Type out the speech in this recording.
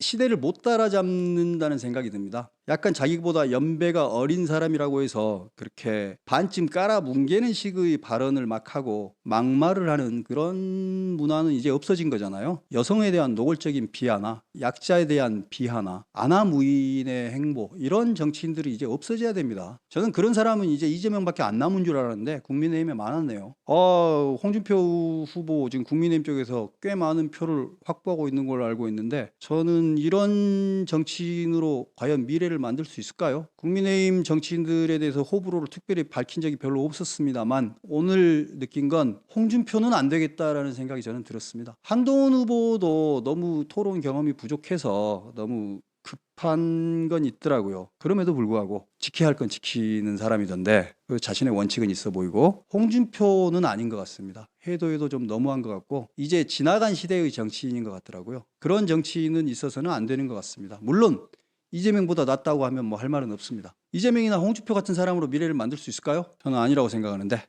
시대를 못 따라잡는다는 생각이 듭니다. 약간 자기보다 연배가 어린 사람이라고 해서 그렇게 반쯤 깔아 뭉개는 식의 발언을 막 하고 막말을 하는 그런 문화는 이제 없어진 거잖아요. 여성에 대한 노골적인 비하나 약자에 대한 비하나 아나무인의 행보 이런 정치인들이 이제 없어져야 됩니다. 저는 그런 사람은 이제 이재명밖에 안 남은 줄 알았는데 국민의힘에 많았네요. 어, 홍준표 후보 지금 국민의힘 쪽에서 꽤 많은 표를 확보하고 있는 걸로 알고 있는데 저는 이런 정치인으로 과연 미래를 만들 수 있을까요? 국민의힘 정치인들에 대해서 호불호를 특별히 밝힌 적이 별로 없었습니다만 오늘 느낀 건 홍준표는 안 되겠다라는 생각이 저는 들었습니다. 한동훈 후보도 너무 토론 경험이 부족해서 너무 급한 건 있더라고요. 그럼에도 불구하고 지켜야 할 건 지키는 사람이던데 그 자신의 원칙은 있어 보이고 홍준표는 아닌 것 같습니다. 해도 해도 좀 너무한 것 같고 이제 지나간 시대의 정치인인 것 같더라고요. 그런 정치인은 있어서는 안 되는 것 같습니다. 물론 이재명보다 낫다고 하면 뭐 할 말은 없습니다. 이재명이나 홍준표 같은 사람으로 미래를 만들 수 있을까요? 저는 아니라고 생각하는데